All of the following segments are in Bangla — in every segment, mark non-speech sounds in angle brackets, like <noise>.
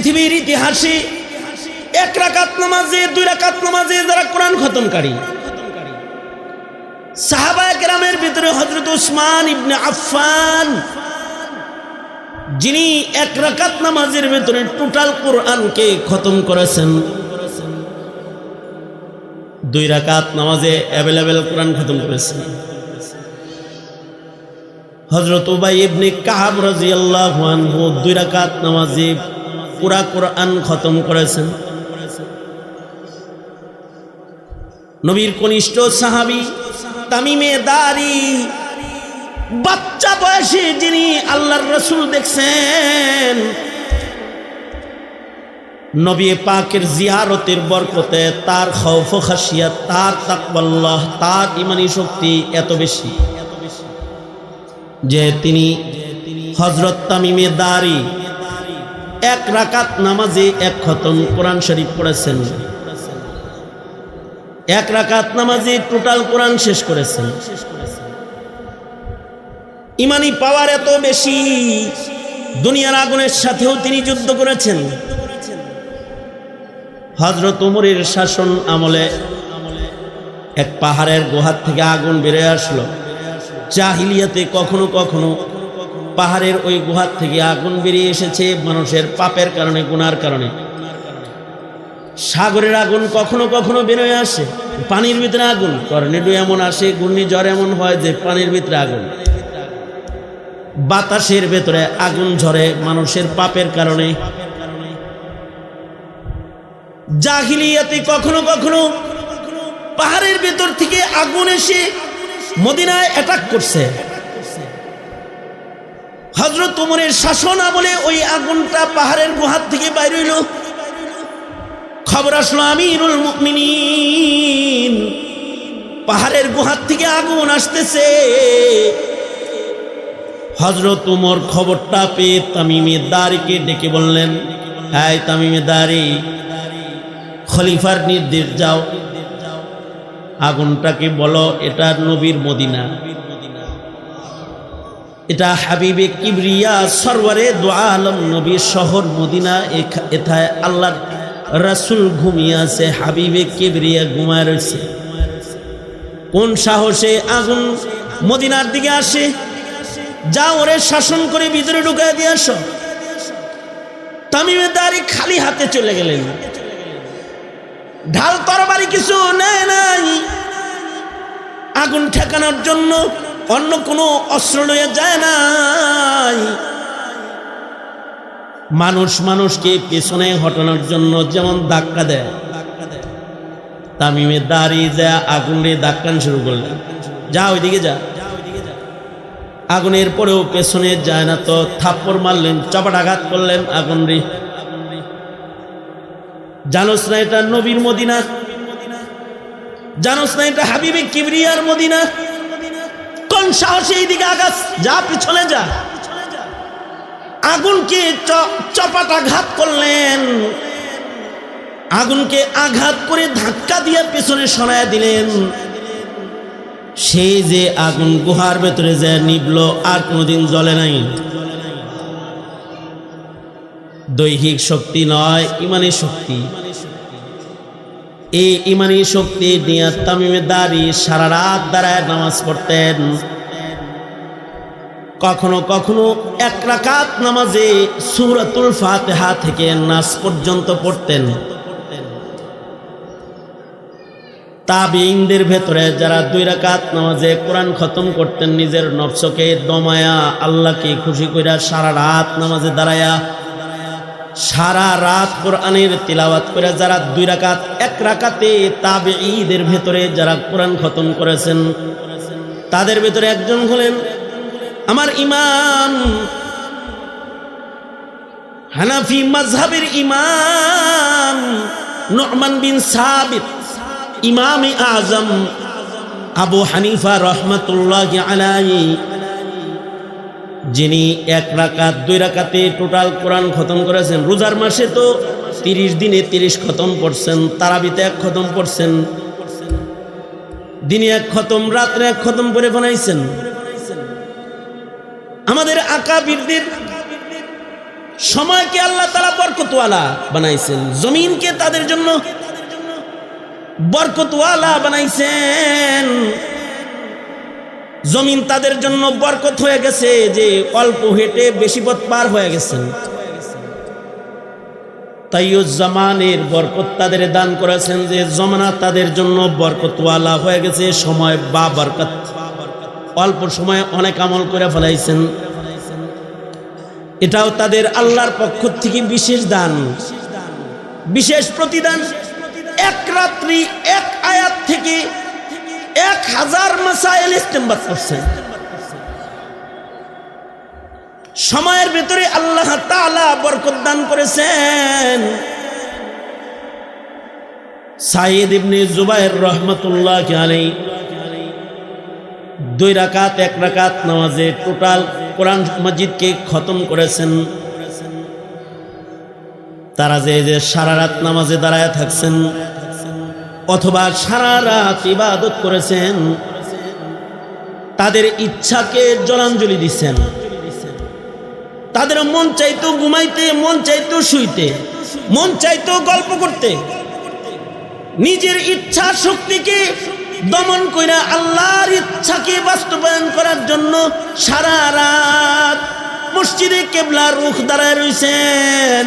পৃথিবীর ইতিহাসে এক রাকাত নামাজে, দুই রাকাত নামাজে যারা কোরআন খতমকারী, সাহাবায় কেরামের ভিতরে হজরত উসমান ইবনে আফফান, যিনি এক রাকাত নামাজের ভিতরে টোটাল কোরআনকে খতম করেছেন। দুই রাকাত নামাজে অ্যাভেলেবেল কোরআন খতম করেছেন। হজরত উবাই ইবনে কাহাব রাজিয়াল্লাহু আনহু দুই রাকাত নামাজে পুরা কোরআন খতম করেছেন। নবীর কনিষ্ঠ সাহাবি তামিমে দারি, বাচ্চা বয়সে যিনি আল্লাহর রসুল দেখছেন, নবী পাকের জিয়ারতের বরকতে তার খৌফ খাসিয়াত তার তাকবাল্লাহ তার ইমানি শক্তি এত বেশি যে তিনি হজরত তামিমে দারি এক রাকাত নামাজে এক খতম কোরআন শরীফ পড়েছেন। এক রাকাত নামাজে টোটাল কোরআন শেষ করেছেন। ইমানি পাওয়ার এত বেশি দুনিয়ার আগুনের সাথেও তিনি যুদ্ধ করেছেন। হজরত উমরের শাসন আমলে এক পাহাড়ের গুহার থেকে আগুন বেড়ে আসলো। জাহিলিয়াতে কখনো কখনো পাহাড়ের ওই গুহার থেকে আগুন বেরিয়ে এসেছে মানুষের পাপের কারণে, গুনার কারণে। সাগরের আগুন কখনো কখনো বেরোয় আসে, পানির ভিতরে আগুন, টর্নেডো এমন আসে, ঘূর্ণিঝড় এমন হয় যে পানির ভিতরে আগুন। বাতাসের ভেতরে আগুন ঝরে মানুষের পাপের কারণে। জাহিলিয়াতে কখনো কখনো পাহাড়ের ভেতর থেকে আগুন এসে মদিনায় অ্যাটাক করছে। হজরত উমরের শাসন আমলে ওই আগুনটা পাহাড়ের গুহার থেকে বাইর হইল। খবর আসলো, আমিরুল মুমিনিন, পাহাড়ের গুহার থেকে আগুন আসতেছে। হজরত উমর খবরটা পেয়ে তামিমে দারিকে ডেকে বললেন হ্যাঁ তামিমে দারি, খলিফার নির্দেশ যাও। আগুনটাকে বলো, এটা নবীর মদিনা। এটা হাবিবে কিবরিয়া সরওয়ারে দোয়া আলম নবীর শহর মদিনা এথায় আল্লাহ রাসুল ঘুমিয়ে আছে, হাবিবে কিবরিয়া ঘুমায় রয়েছে। কোন সাহসে আগুন মদিনার দিকে আসে? যা ওরে শাসন করে ভিতরে ঢুকায় দিয়ে আস। তামিমে দাঁড়ি খালি হাতে চলে গেলেন। ঢাল তরবারি কিছু নেয় নাই। আগুন ঠেকানোর জন্য অন্য কোনো অস্ত্র লয়ে যায় নাই। মানুষ মানুষকে পেছনে হটানোর জন্য যেমন ধাক্কা দেয় তামিমে দাঁড়িয়ে যা আগুন রে ধাক্কান শুরু করলেন। যা ওইদিকে যা। আগুনের পরেও পেছনে যায় না তো থাপ্পড় মারলেন চাপাটাঘাত করলেন আগুন রে জানোস না এটা নবীর মদিনা? জানোস না এটা হাবিবে কিবরিয়ার মদিনা? কোন সাহসে এইদিকে আগাস? যা, পিছনে যা। আগুনকে চ- চপাটাঘাত করলেন। আগুনকে আঘাত করে ধাক্কা দিয়ে পেছনে সরায় দিলেন। সেই যে আগুন গুহার ভেতরে যে নিবল, আর কোনোদিন জ্বলে নাই। দৈহিক শক্তি নয়, ইমানি শক্তি। এই ইমানি শক্তি নিয়ে তামিমে দাঁড়ি সারা রাত দাঁড়ায় নামাজ পড়তেন। কখনো কখনো এক রাকাত নামাজে সুরাতুল ফাতেহা থেকে নাচ পর্যন্ত পড়তেন। তাবিনদের ভেতরে যারা দুই রাকাত নামাজে কোরআন খতম করতেন, নিজের নফসকে দমায়া, আল্লাহকে খুশি কইরা সারা রাত নামাজে দাঁড়ায়া সারা রাত কোরআনের তিলাওয়াত করে যারা দুই রাকাত, এক রাকাতে তাবে ঈদের ভেতরে যারা কোরআন খতম করেছেন, তাদের ভেতরে একজন হলেন আমার ইমাম, হানাফি মাজহাবের ইমাম নরমান বিন সাবিত, ইমাম আজম আবু হানিফা রহমতুল্লাহ আলাই যিনি এক রাকাত, দুই রাকাতে টোটাল কোরআন খতম করেছেন। রোজার মাসে তো তিরিশ দিনে তিরিশ খতম পড়ছেন তারাবিতে এক খতম পড়ছেন দিনে এক খতম, রাত্রে এক খতম করে বানাইছেন। আমাদের আকাবিরদের সময়কে আল্লাহ তারা বরকতওয়ালা বানাইছেন। জমিনকে তাদের জন্য বরকতওয়ালা বানাইছেন। জমিন তাদের জন্য বরকত হয়ে গেছে যে অল্প হেঁটে বেশি পথ পার হয়ে গেছেন। তাইয়ুজ্জামানের বরকত তাদের দান করেছেন যে জমানা তাদের জন্য বরকতওয়ালা হয়ে গেছে, সময় বা বরকত। অল্প সময়ে অনেক আমল করে ফেলাইছেন। এটাও তাদের আল্লাহর পক্ষ থেকে বিশেষ দান, বিশেষ প্রতিদান। এক রাত্রি, এক আয়াত থেকে এক হাজার মাসাইল ইস্তেমবাদ করছেন সময়ের ভিতরে আল্লাহ তাআলা বরকত দান করেছেন। সাইদ ইবনে জুবাইর রহমতুল্লাহ আলাই দুই রাকাত, এক রাকাত নামাজে টোটাল কোরআন মজিদকে খতম করেছেন। তারা যে যে সারা রাত নামাজে দাঁড়ায় থাকছেন অথবা সারা রাত ইবাদত করেছেন, তাদের ইচ্ছাকে জলাঞ্জলি দিচ্ছেন। তাদের মন চাইতো ঘুমাইতে, মন চাইতো শুইতে, মন চাইতো গল্প করতে। নিজের ইচ্ছা শক্তিকে দমন করে আল্লাহর ইচ্ছাকে বাস্তবায়ন করার জন্য সারা রাত মসজিদে কেবলার রুখ দাঁড়ায় রয়েছেন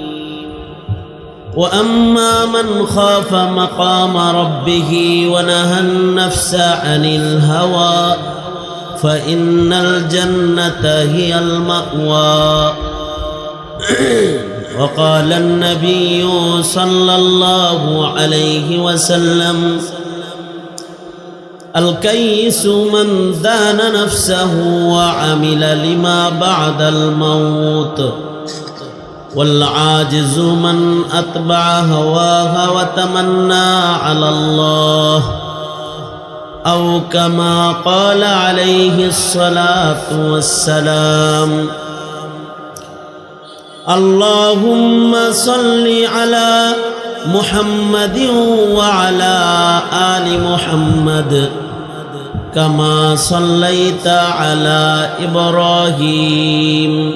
وأما من خاف مقام ربه ونهى النفس عن الهوى فإن الجنة هي المأوى. وقال النبي صلى الله عليه وسلم الكيس من دان نفسه وعمل لما بعد الموت. والعاجز من أتبع هواها وتمنى على الله أو كما قال عليه الصلاة والسلام اللهم صل على محمد وعلى آل محمد كما صليت على إبراهيم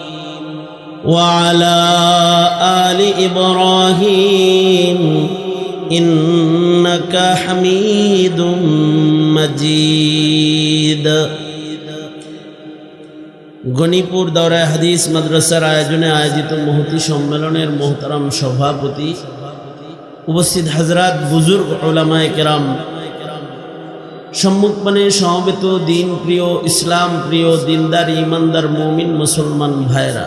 وعلى آل إبراهيم إنك حميد مجيد গণিপুর দৌড়ায় হাদিস মাদ্রাসার আয়োজনে আয়োজিত মহতি সম্মেলনের মোহতারাম সভাপতি উপস্থিত হাজরাত বুজুর্গ ওলামায় কেরাম সম্মুখপানে সমবেত দিন প্রিয় ইসলাম প্রিয় দিনদার ইমানদার মমিন মুসলমান ভাইরা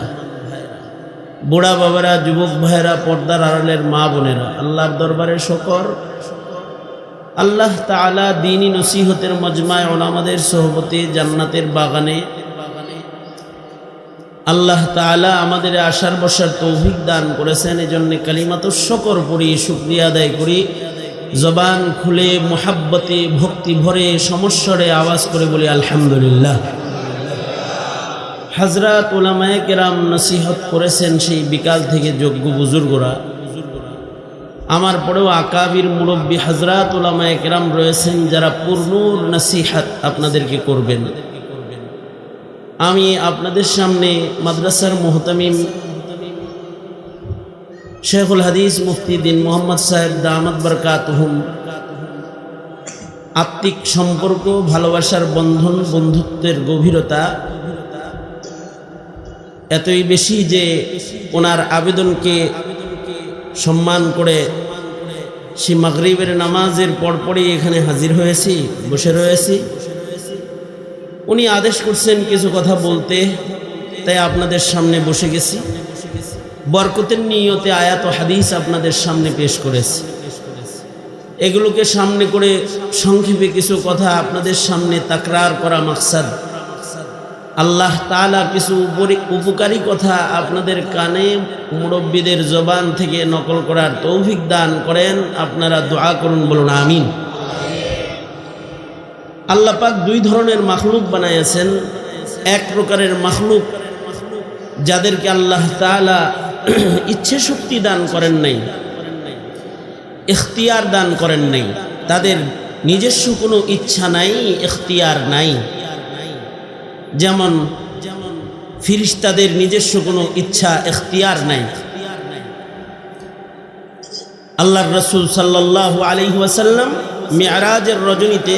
বুড়া বাবারা, যুবক ভাইরা পর্দার আড়ালের মা বোনেরা, আল্লাহর দরবারে শকর। আল্লাহ তালা দিনী নসিহতের মজমায় ওলামাদের সহবতে জান্নাতের বাগানে আল্লাহ তালা আমাদের আশার বসার তৌফিক দান করেছেন। এজন্য কালিমাত শকর পড়ি, শুক্রিয়া আদায় করি। জবান খুলে, মোহাব্বতে, ভক্তি ভরে, সমস্বরে আওয়াজ করে বলি, আলহামদুলিল্লাহ। হাজরাত ওলামায় কেরাম নসিহত করেছেন সেই বিকাল থেকে যোগ্য বুজুর্গরা। আমার পরেও আকাবির মুরব্বী হাজরাত ওলামায় কেরাম রয়েছেন যারা পূর্ণ নসিহাত আপনাদেরকে করবেন। আমি আপনাদের সামনে মাদ্রাসার মোহতামিম শেখুল হাদিস মুফতি দিন মোহাম্মদ সাহেব দামাদ বরকাতহুম আত্মিক সম্পর্ক, ভালোবাসার বন্ধন, বন্ধুত্বের গভীরতা এতই বেশি যে ওনার আবেদনকে সম্মান করে সে মাগরিবের নামাজের পরপরই এখানে হাজির হয়েছি, বসে রয়েছি। উনি আদেশ করছেন কিছু কথা বলতে, তাই আপনাদের সামনে বসে গেছি। বরকতের নিয়তে আয়াত হাদিস আপনাদের সামনে পেশ করেছি। এগুলোকে সামনে করে সংক্ষেপে কিছু কথা আপনাদের সামনে তাকরার করা মাকসাদ। আল্লাহ তালা কিছু উপকারী কথা আপনাদের কানে মুরব্বীদের জবান থেকে নকল করার তৌফিক দান করেন। আপনারা দোয়া করুন, বলুন, আমিন। আল্লাহ পাক দুই ধরনের মাখলুক বানাইয়াছেন। এক প্রকারের মাখলুক যাদেরকে আল্লাহ তালা <clears throat> ইচ্ছে শক্তি দান করেন নাই এখতিয়ার দান করেন নাই, তাদের নিজস্ব কোনো ইচ্ছা নাই এখতিয়ার নাই। যেমন, ফিরিস্তাদের নিজস্ব কোনো ইচ্ছা, এখতিয়ার নাই। আল্লাহর রসুল সাল্লাহ আলী ওয়াসাল্লাম মেয়ারাজের রজনীতে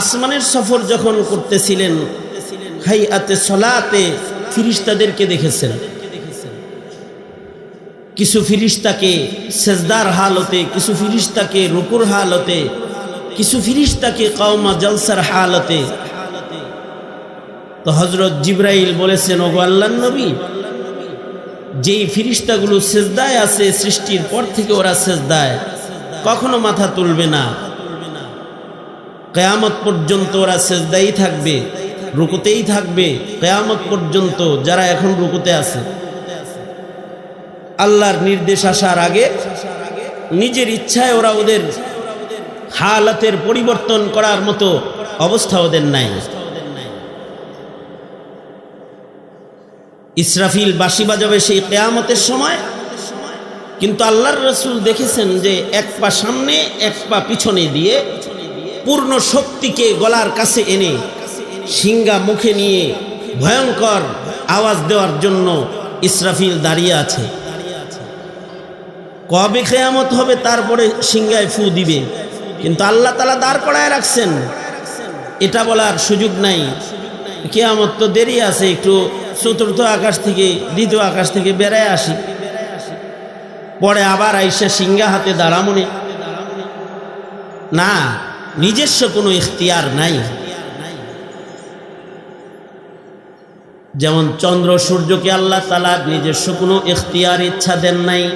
আসমানের সফর যখন করতেছিলেন হাই আতে সলাতে ফিরিস্তাদেরকে দেখেছেন। কিছু ফিরিস্তাকে সেজদার হালতে, কিছু ফিরিস্তাকে রুকুর হালতে কিছু ফিরিস্তাকে কওমা জলসার হালতে। তো হজরত জিব্রাইল বলেছেন, ওগো আল্লাহ নবী, যেই ফিরিস্তাগুলো সেজদায় আছে, সৃষ্টির পর থেকে ওরা সেজদায়। কখনো মাথা তুলবে না। কেয়ামত পর্যন্ত ওরা সেজদাই থাকবে, রুকুতেই থাকবে। কেয়ামত পর্যন্ত যারা এখন রুকুতে আছে। আল্লাহর নির্দেশ আসার আগে, নিজের ইচ্ছায় ওরা ওদের হালাতের পরিবর্তন করার মতো অবস্থা ওদের নাই। ইসরাফিল বাসি বাজাবে সেই কেয়ামতের সময়। কিন্তু আল্লাহর রসুল দেখেছেন যে এক পা সামনে, এক পা পিছনে দিয়ে পূর্ণ শক্তিকে গলার কাছে এনে সিঙ্গা মুখে নিয়ে ভয়ঙ্কর আওয়াজ দেওয়ার জন্য ইসরাফিল দাঁড়িয়ে আছে। কবে খেয়ামত হবে তারপরে সিংহায় ফু দিবে? কিন্তু আল্লাহ তালা দাঁড় করায় রাখছেন। এটা বলার সুযোগ নাই। কেয়ামত তো দেরি আছে, একটু চতুর্থ আকাশ থেকে, দ্বিতীয় আকাশ থেকে বেড়ায় আসি। পরে আবার আইসা সিংহা হাতে দাঁড়ামনে। না, নিজস্ব কোনো ইখতিয়ার নাই। যেমন চন্দ্র সূর্যকে আল্লাহ তালা নিজস্ব কোনো ইখতিয়ার, ইচ্ছা দেন নাই।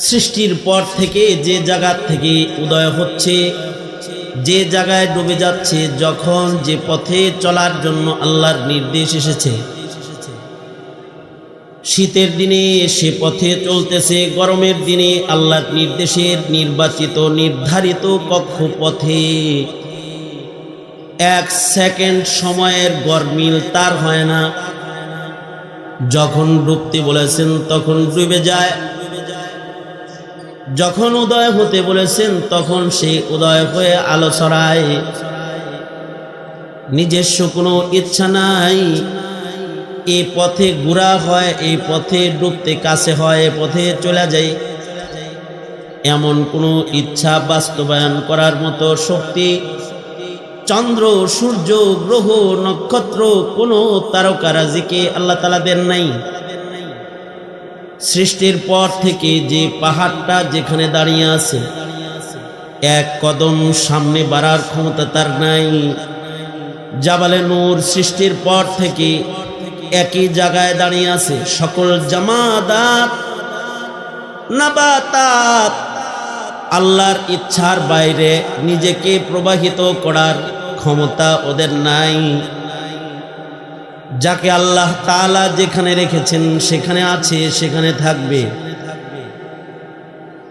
সৃষ্টির পর থেকে যে জায়গা থেকে উদয় হচ্ছে, যে জায়গায় ডুবে যাচ্ছে, যখন যে পথে চলার জন্য আল্লাহর নির্দেশ এসেছে। শীতের দিনে সে পথে চলতেছে, গরমের দিনে আল্লাহর নির্দেশের নির্বাচিত, নির্ধারিত কক্ষপথে এক সেকেন্ড সময়ের গরমিল তার হয় না। যখন ডুবতে বলেছেন, তখন ডুবে যায়। যখন উদয় হতে বলেছেন, তখন সে উদয় হয়ে আলো ছড়ায় নিজস্ব কোনো ইচ্ছা নাই। এ পথে ঘোরা হয় এই পথে ডুবতে কাছে হয় পথে চলে যায়। এমন কোনো ইচ্ছা বাস্তবায়ন করার মতো শক্তি, চন্দ্র, সূর্য, গ্রহ, নক্ষত্র কোনো তারকারাজিকে আল্লাহ তালা দেন নাই। সৃষ্টির পর থেকে যে পাহাড়টা যেখানে দাঁড়িয়ে আছে, এক কদম সামনে বাড়ার ক্ষমতা তার নাই। জাবালে নূর সৃষ্টির পর থেকে একই জায়গায় দাঁড়িয়ে আছে সকল জামাদাত, নাবাতাত। আল্লাহর ইচ্ছার বাইরে নিজেকে প্রবাহিত করার ক্ষমতা ওদের নাই। যাকে আল্লাহ তালা যেখানে রেখেছেন, সেখানে আছে, সেখানে থাকবে।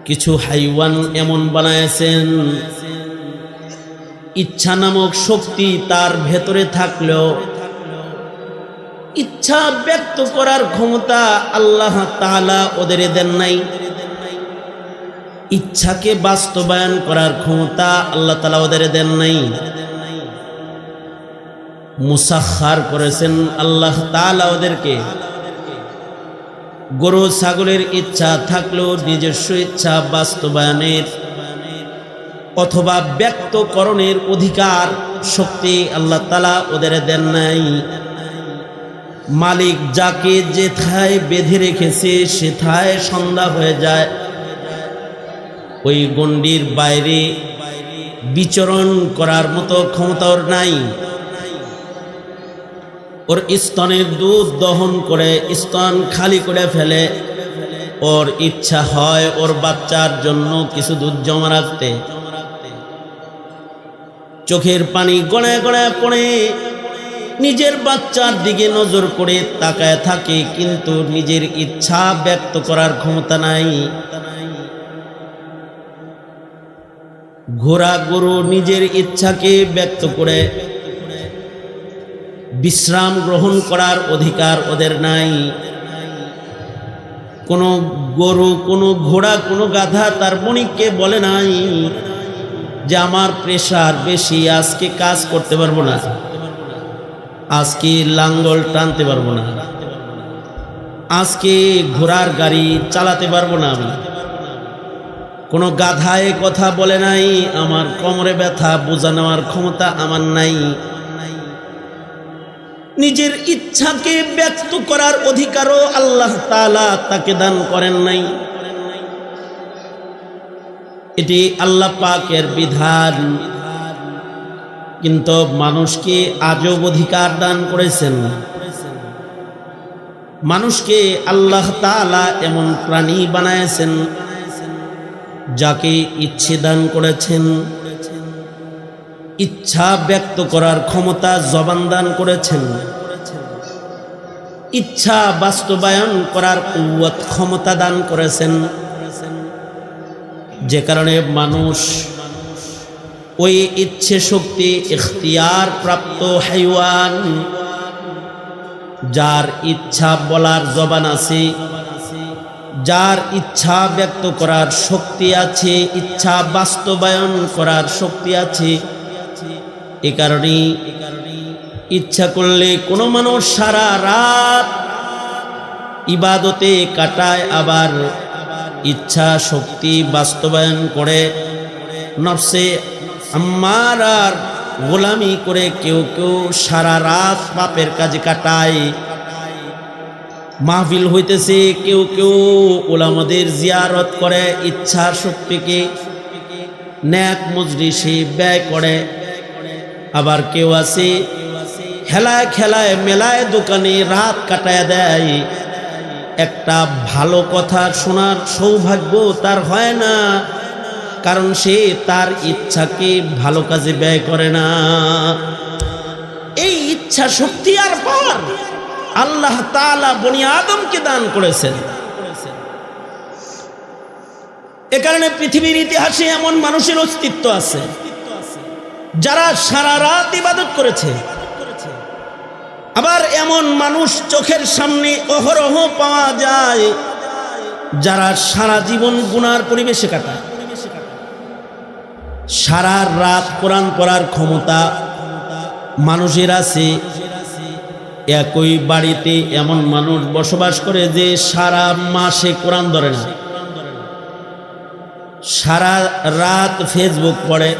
কিছু হাইওয়ান এমন বানায়ছেন ইচ্ছা নামক শক্তি তার ভেতরে থাকলেও, ইচ্ছা ব্যক্ত করার ক্ষমতা আল্লাহ তালা ওদের দেন নাই। ইচ্ছাকে বাস্তবায়ন করার ক্ষমতা আল্লাহ তালা ওদের দেন নাই। মুসাখার করেছেন আল্লাহ তালা ওদেরকে। গরু, ছাগলের ইচ্ছা থাকলেও নিজস্ব ইচ্ছা বাস্তবায়নের অথবা ব্যক্তকরণের অধিকার, শক্তি আল্লাহ তালা ওদের দেন নাই। মালিক যাকে যেথায় বেঁধে রেখেছে, সেথায় সন্ধ্যা হয়ে যায়। ওই গণ্ডির বাইরে বিচরণ করার মতো ক্ষমতা নাই। ওর স্তনের দুধ দহন করে, স্তন খালি করে ফেলে। ওর ইচ্ছা হয় ওর বাচ্চার জন্য কিছু দুধ জমা রাখতে। চোখের পানি গড়ায় গড়ায় পড়ে। নিজের বাচ্চার দিকে নজর করে তাকায় থাকে, কিন্তু নিজের ইচ্ছা ব্যক্ত করার ক্ষমতা নাই। ঘোড়া গরু নিজের ইচ্ছাকে ব্যক্ত করে বিশ্রাম গ্রহণ করার অধিকার ওদের নাই। কোনো গরু, কোনো ঘোড়া, কোনো গাধা তার বণিককে বলে নাই যে, আমার প্রেশার বেশি, আজকে কাজ করতে পারব না। আজকে লাঙ্গল টানতে পারব না। আজকে ঘোড়ার গাড়ি চালাতে পারব না আমি। কোনো গাধায় কথা বলে নাই, আমার কোমরে ব্যথা বোঝা নেওয়ার ক্ষমতা আমার নাই। নিজের ইচ্ছাকে ব্যক্ত করার অধিকারও আল্লাহ তালা তাকে দান করেন নাই। এটি আল্লাহ পাকের বিধান। কিন্তু মানুষকে আজব অধিকার দান করেছেন। মানুষকে আল্লাহ তালা এমন প্রাণী বানায়ছেন যাকে ইচ্ছে দান করেছেন। ইচ্ছা ব্যক্ত করার ক্ষমতা জবান দান করেছেন। ইচ্ছা বাস্তবায়ন করার কুয়াত ক্ষমতা দান করেছেন। যে কারণে মানুষ ওই ইচ্ছে শক্তি ইখতিয়ার প্রাপ্ত হাইওয়ান, যার ইচ্ছা বলার জবান আছে, যার ইচ্ছা ব্যক্ত করার শক্তি আছে, ইচ্ছা বাস্তবায়ন করার শক্তি আছে এ কারণেই ইচ্ছা করলে কোনো মানুষ সারা রাত ইবাদতে কাটায়, আবার ইচ্ছা শক্তি বাস্তবায়ন করে নফসে আমার আর গোলামি করে কেউ কেউ সারা রাত পাপের কাজে কাটায়। মাহফিল হইতেছে, কেউ কেউ ওলামাদের জিয়ারত করে ইচ্ছা শক্তিকে ন্যাক মজলিসে ব্যয় করে। আবার কেউ আছে খেলায় খেলায়, মেলায়, দোকানে রাত কাটায় দেয়। একটা ভালো কথা শোনার সৌভাগ্য তার হয় না, কারণ সে তার ইচ্ছাকে ভালো কাজে ব্যয় করে না। এই ইচ্ছা শক্তি আর পাওয়ার আল্লাহ তালা বনি আদমকে দান করেছেন। এ কারণে পৃথিবীর ইতিহাসে এমন মানুষের অস্তিত্ব আছে। যারা সারা রাত ইবাদত করেছে, আবার এমন মানুষ চোখের সামনে অহরহ পাওয়া যায়, যারা সারা জীবন গুনার পরিবেশে কাটায়। সারা রাত কোরআন পড়ার ক্ষমতা মানুষের আছে। একই বাড়িতে এমন মানুষ বসবাস করে যে সারা মাসে কোরআন ধরে না। সারা রাত ফেসবুক পড়ে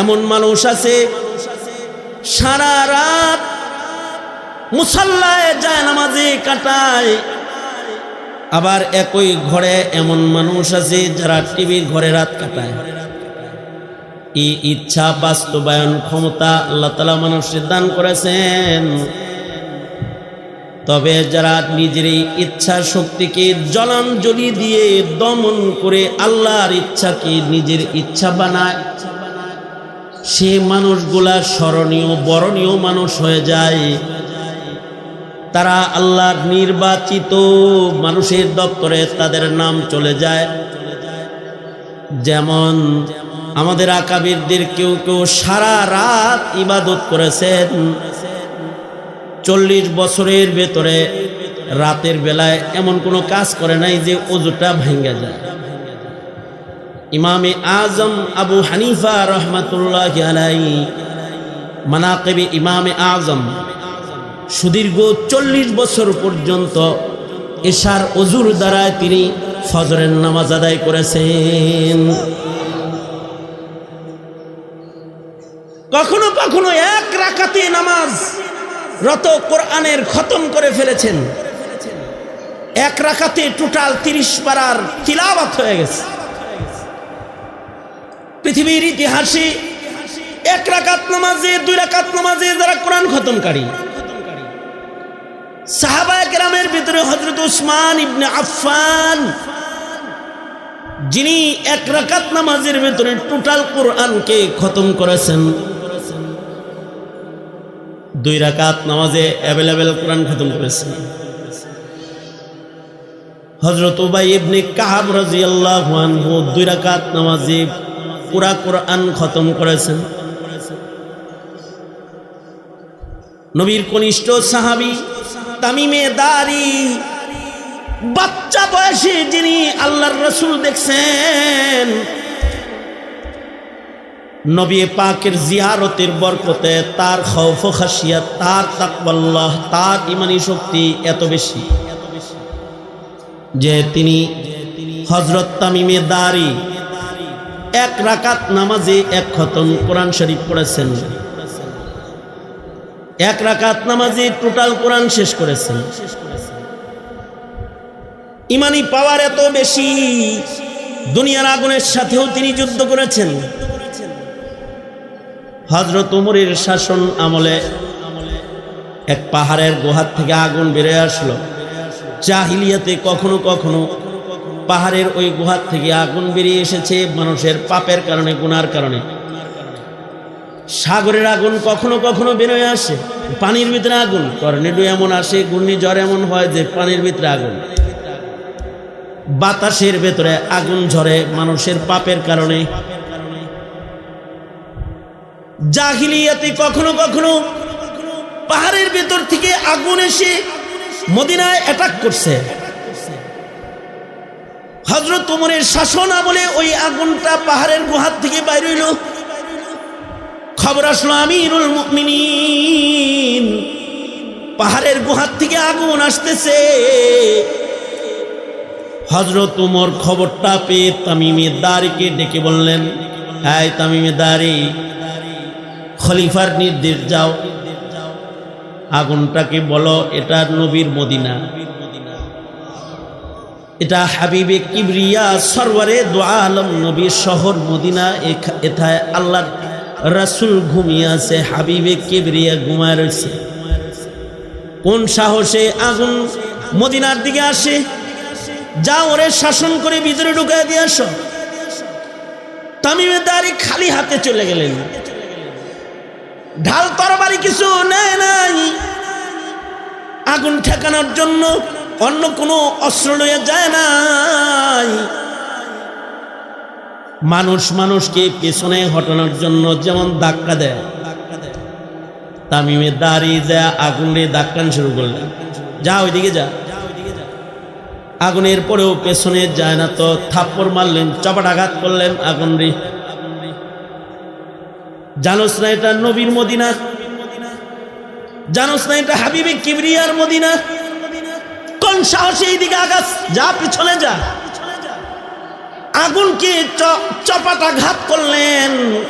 এমন মানুষ আছে, সারা রাত মুসাল্লায় যায় নামাজে কাটায়। আবার একই ঘরে এমন মানুষ আছে যারা টিভির ঘরে রাত কাটায়। এই ইচ্ছা বাস্তবায়ন ক্ষমতা আল্লাহ তালা মানুষের দান করেছেন। তবে যারা নিজের ইচ্ছা শক্তিকে জলাঞ্জলি দিয়ে দমন করে আল্লাহর ইচ্ছাকে নিজের ইচ্ছা বানায় সে মানুষগুলা স্মরণীয়, বরণীয় মানুষ হয়ে যায়। তারা আল্লাহর নির্বাচিত মানুষের দপ্তরে তাদের নাম চলে যায়। যেমন আমাদের আকাবিরদের কেউ কেউ সারা রাত ইবাদত করেছেন। চল্লিশ বছরের ভেতরে রাতের বেলায় এমন কোনো কাজ করে নাই যে অজুটা ভেঙে যায়। ইমামে আজম আবু হানিফা রহমতুল্লাহ আলাই মানাকেবি ইমামে আজম, সুদীর্ঘ চল্লিশ বছর পর্যন্ত এশার অজুর দ্বারায় তিনি ফজরের নামাজ আদায় করেছেন। কখনো কখনো এক রাখাতে নামাজ রত কোরআনের খতম করে ফেলেছেন। এক রাখাতে টোটাল তিরিশ পারার তিলাবাত হয়ে গেছে। পৃথিবীর ইতিহাসে এক রাকাত নামাজে, দুই রাকাত নামাজে যারা কোরআন খতমকারী, সাহাবা গ্রামের ভিতরে হজরত উসমান ইবনে আফফান, যিনি এক রাকাত নামাজের ভেতরে টোটাল কোরআনকে খতম করেছেন। দুই রাকাত নামাজে অ্যাভেলেবেল কোরআন খতম করেছেন। হজরত উবাই ইবনে কাহাব রাজিয়াল্লাহু আনহু দুই রাকাত নামাজে পুরা কোরআন খতম করেছেন। নবীর কনিষ্ঠ সাহাবী তামিমে দারি, বাচ্চা বয়সে যিনি আল্লাহর রসুল দেখছেন, নবী পাকের জিয়ারতের বরকতে তার খৌফ খাসিয়া তার তাকবাল্লাহ তার ইমানি শক্তি এত বেশি যে তিনি হজরত তামিমে দারি এক রাকাত নামাজে এক খতম কোরআন শরীফ পড়েছেন। এক রাকাত নামাজে টোটাল কোরআন শেষ করেছেন। ইমানি পাওয়ার এত বেশি, দুনিয়ার আগুনের সাথেও তিনি যুদ্ধ করেছেন। হজরত উমরের শাসন আমলে এক পাহাড়ের গুহার থেকে আগুন বেড়ে আসলো। জাহিলিয়াতে কখনো কখনো পাহাড়ের ওই গুহার থেকে আগুন বেরিয়ে এসেছে, মানুষের পাপের কারণে, গুনার কারণে। সাগরের আগুন কখনো কখনো বেরোয় আসে, পানির ভিতরে আগুন, টর্নেডো এমন আসে, ঘূর্ণিঝড় এমন হয় যে পানির ভিতরে আগুন। বাতাসের ভেতরে আগুন ঝরে, মানুষের পাপের কারণে। জাহিলিয়াতে কখনো কখনো পাহাড়ের ভেতর থেকে আগুন এসে মদিনায় অ্যাটাক করছে। হজরত তোমরের শাসন আমলে ওই আগুনটা পাহাড়ের গুহার থেকে বাইর হইল। খবর আসলো, আমিরুল মুমিনিন, পাহাড়ের গুহার থেকে আগুন আসতেছে। হজরত উমর খবরটা পেয়ে তামিমে দারিকে ডেকে বললেন হ্যাঁ তামিমে দারি, খলিফার নির্দেশ যাও। আগুনটাকে বলো, এটা নবীর মদিনা। এটা হাবিবে কিবরিয়া সরওয়ারে দোয়া আলম নবীর শহর মদিনা এথায় আল্লাহ রাসুল ঘুমিয়ে আছে, হাবিবে কিবরিয়া ঘুমায় রয়েছে। কোন সাহসে আগুন মদিনার দিকে আসে? যা ওরে শাসন করে ভিতরে ঢুকায় দিয়ে আস। তামিমে দাঁড়ি খালি হাতে চলে গেলেন। ঢাল তরবারি কিছু নেয় নাই। আগুন ঠেকানোর জন্য অন্য কোনো অস্ত্র লইয়া যায় নাই। মানুষ মানুষকে পেছনে হটানোর জন্য যেমন ধাক্কা দেয় তামিমে দাঁড়িয়ে যা আগুনে ধাক্কান শুরু করলেন। যা ওইদিকে যা। আগুনের পরেও পেছনে যায় না তো থাপ্পড় মারলেন, চপাট আঘাত করলেন আগুন রে জানোস না এটা নবীর মদিনা? জানোস না এটা হাবিবে কিবরিয়ার মদিনা? কোন সাহসে এইদিকে আগাস? যা পিছনে যা। আগুনকে চ- চপাট আঘাত করলেন।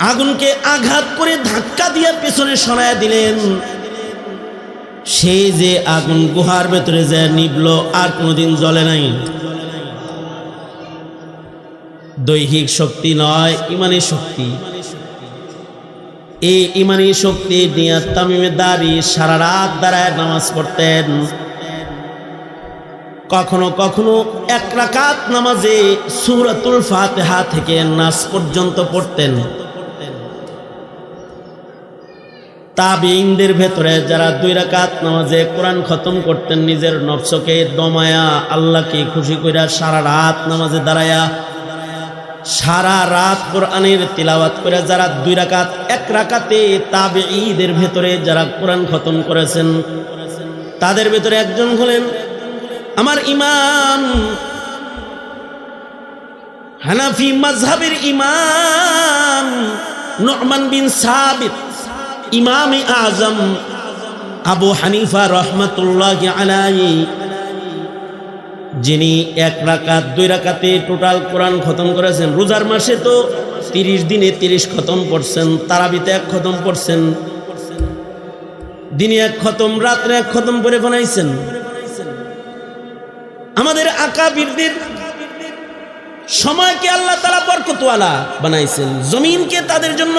আগুনকে আঘাত করে ধাক্কা দিয়ে পেছনে সরায় দিলেন। সেই যে আগুন গুহার ভেতরে যে নিবল, আর কোনোদিন জ্বলে নাই। দৈহিক শক্তি নয়, ইমানি শক্তি। এই ইমানি শক্তি নিয়ে তামিমে দাঁড়ি সারা রাত দাঁড়ায় নামাজ পড়তেন। কখনো কখনো এক রাকাত নামাজে সুরাতুল ফাতেহা থেকে নাস পর্যন্ত পড়তেন। তাবিনদের ভেতরে যারা দুই রাকাত নামাজে কোরআন খতম করতেন, নিজের নফসকে দমায়া, আল্লাহকে খুশি কইরা সারা রাত নামাজে দাঁড়ায়া সারা রাত কোরআনের তিলাওয়াত করে যারা দুই রাকাত, এক রাকাতে তাবে ঈদের ভেতরে যারা কোরআন খতম করেছেন, তাদের ভেতরে একজন হলেন আমার ইমাম, হানাফি মাজহাবের ইমাম নরমান বিন সাবিত, ইমাম আজম আবু হানিফা রহমতুল্লাহ আলাই যিনি এক রাকাত, দুই রাকাতে টোটাল কোরআন খতম করেছেন। রোজার মাসে তো তিরিশ দিনে তিরিশ খতম পড়ছেন তারাবিতে এক খতম পড়ছেন দিনে এক খতম, রাত্রে এক খতম করে বানাইছেন। আমাদের আকা বীরদের সময়কে আল্লাহ তালা বরকতওয়ালা বানাইছেন। জমিনকে তাদের জন্য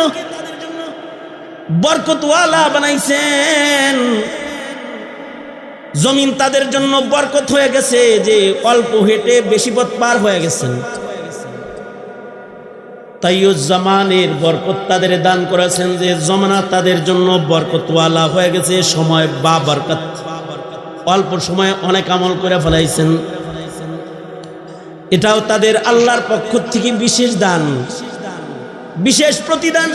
বরকতওয়ালা বানাইছেন। জমিন তাদের জন্য বরকত হয়ে গেছে যে অল্প হেঁটে বেশি পথ পার হয়ে গেছেন। তাইয়ুজ্জামানের বরকত তাদের দান করেছেন যে জমানা তাদের জন্য বরকতওয়ালা হয়ে গেছে, সময় বা বরকত। অল্প সময়ে অনেক আমল করে ফেলাইছেন। এটাও তাদের আল্লাহর পক্ষ থেকে বিশেষ দান। বিশেষ প্রতিদান।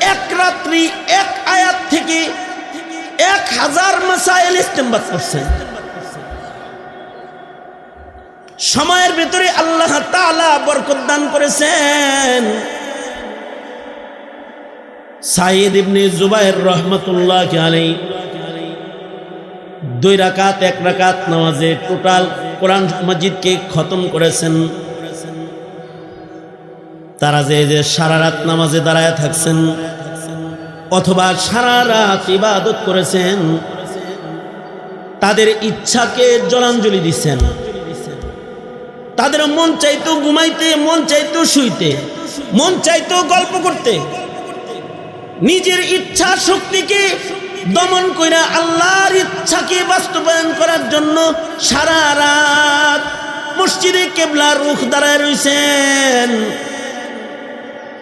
এক রাত্রি, এক আয়াত থেকে এক হাজার মাসাইল ইস্তেমবাদ করছেন সময়ের ভিতরে আল্লাহ তাআলা বরকত দান করেছেন। সাইদ ইবনে জুবাইর রহমতুল্লাহ আলাই দুই রাকাত, এক রাকাত নামাজে টোটাল কোরআন মসজিদকে খতম করেছেন। তারা যে সারা রাত নামাজে দাঁড়ায় থাকছেন অথবা সারা রাত ইবাদত করেছেন, তাদের ইচ্ছাকে জলাঞ্জলি দিচ্ছেন। তাদের মন চাইতো ঘুমাইতে, মন চাইতো শুইতে, মন চাইতো গল্প করতে। নিজের ইচ্ছা শক্তিকে দমন কইরা আল্লাহর ইচ্ছাকে বাস্তবায়ন করার জন্য সারা রাত মসজিদে কেবলার রুখ দাঁড়ায় রয়েছেন